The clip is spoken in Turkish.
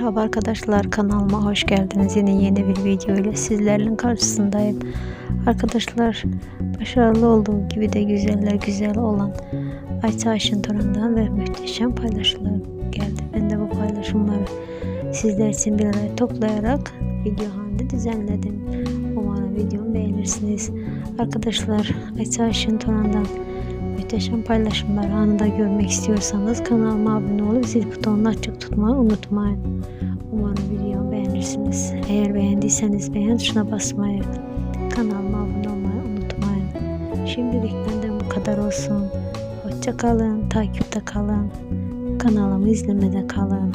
Merhaba arkadaşlar kanalıma hoş geldiniz. Yine yeni bir video ile sizlerin karşısındayım. Arkadaşlar başarılı olduğu gibi de güzeller güzel olan Ayça Ayşin Toran'dan ve muhteşem paylaşımlar geldi. Ben de bu paylaşımları sizler için bir araya toplayarak video halinde düzenledim. Umarım videomu beğenirsiniz. Arkadaşlar Ayça Ayşin Toran'dan muhteşem paylaşımları anında görmek istiyorsanız kanalıma abone olup zil butonunu açık tutmayı unutmayın. Umarım videomu beğenirsiniz. Eğer beğendiyseniz beğen tuşuna basmayı, kanalıma abone olmayı unutmayın. Şimdilik benden bu kadar olsun. Hoşça kalın, takipte kalın. Kanalımı izlemede kalın.